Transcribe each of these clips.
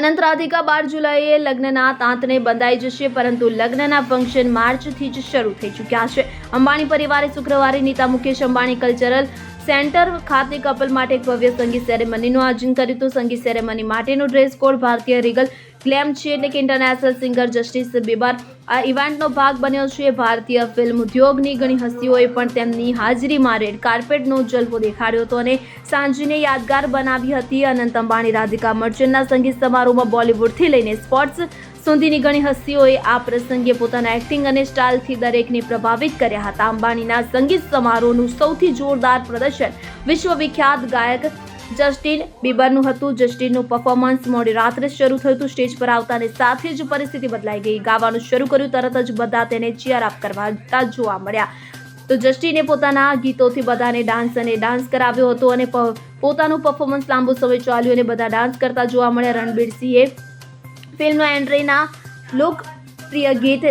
અનંત રાધિકા બાર જુલાઈએ લગ્નના તાંતને બંધાઈ જશે, પરંતુ લગ્નના ફંક્શન માર્ચથી જ શરૂ થઈ ચૂક્યા છે. અંબાણી પરિવારે શુક્રવારે નીતા મુકેશ અંબાણી કલ્ચરલ સેન્ટર ખાતે કપલ માટે એક ભવ્ય સંગીત સેરેમનીનું આયોજન કર્યું હતું. સંગીત સેરેમની માટેનો ડ્રેસ કોડ ભારતીય રીગલ ક્લેમ છે એટલે કે ઇન્ટરનેશનલ સિંગર જસ્ટિસ બિબાર આ ઇવેન્ટનો ભાગ બન્યો છે. ભારતીય ફિલ્મ ઉદ્યોગની ઘણી હસ્તીઓએ પણ તેમની હાજરીમાં રેડ કાર્પેટનો જલવો દેખાડ્યો હતો અને સાંજને યાદગાર બનાવી હતી. અનંત અંબાણી, રાધિકા મર્ચન્ટના સંગીત સમારોહમાં બોલિવૂડથી લઈને સ્પોર્ટ્સ સુધીની ઘણી હસ્તીઓએ આ પ્રસંગે પોતાના એક્ટિંગ અને સ્ટાઇલથી દરેકને પ્રભાવિત કર્યા હતા. અંબાણીના સંગીત સમારોહનું સૌથી જોરદાર પ્રદર્શન વિશ્વવિખ્યાત ગાયક જસ્ટિન બીબરનું હતું. જસ્ટિનનું પરફોર્મન્સ મોડી રાત્રે શરૂ થયું હતું. સ્ટેજ પર આવતાની સાથે જ પરિસ્થિતિ બદલાઈ ગઈ. ગાવાનું શરૂ કર્યું, તરત જ બધા તેને ચીયર અપ કરવાતા જોવા મળ્યા. તો જસ્ટિને પોતાના ગીતોથી બધાને ડાન્સ અને ડાન્સ કરાવ્યો હતો અને પોતાનું પરફોર્મન્સ લાંબો સમય ચાલ્યું અને બધા ડાન્સ કરતા જોવા મળ્યા. રણબીર સિંહે ફિલ્મના એન્ટ્રીના લોકપ્રિય ગીત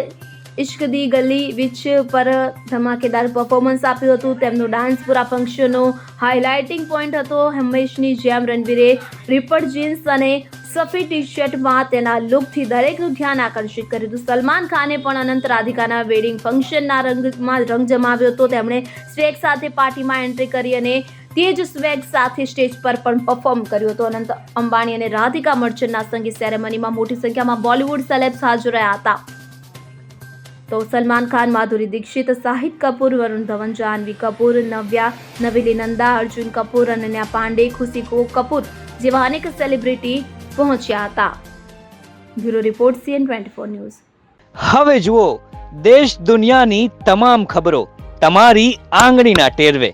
ઇશ્ક દી ગલી વિચ પર ધમાકેદાર પરફોર્મન્સ આપ્યું હતું તેમનો ડાન્સ પૂરા ફંક્શનનો હાઇલાઇટિંગ પોઈન્ટ હતો હંમેશની જેમ રણવીરે રિપડ જીન્સ અને સફેદ ટી શર્ટમાં તેના લુકથી દરેકનું ધ્યાન આકર્ષિત કર્યું હતું સલમાન ખાને પણ અનંત રાધિકાના વેડિંગ ફંક્શનના રંગમાં રંગ જમાવ્યો હતો તેમણે સ્વેગ સાથે પાર્ટીમાં એન્ટ્રી કરી અને તે જ સ્વેગ સાથે સ્ટેજ પર પણ પરફોર્મ કર્યું હતું. અનંત અંબાણી અને રાધિકા મર્ચન્ટના સંગીત સેરેમનીમાં મોટી સંખ્યામાં બોલિવૂડ સેલેબ્સ હાજર રહ્યા હતા. તો સલમાન ખાન, માધુરી દીક્ષિત, શાહિદ કપૂર, વરુણ ધવન, જાહ્નવી કપૂર, નવ્યા, નવેલી નંદા, અર્જુન કપૂર, અનન્યા પાંડે, ખુશી કો- કપૂર જેવા અનેક સેલિબ્રિટી પહોંચ્યા હતા. Bureau report CN twenty four news. હવે જુઓ, દેશ દુનિયાની તમામ ખબરો તમારી આંગળીના ટેરવે.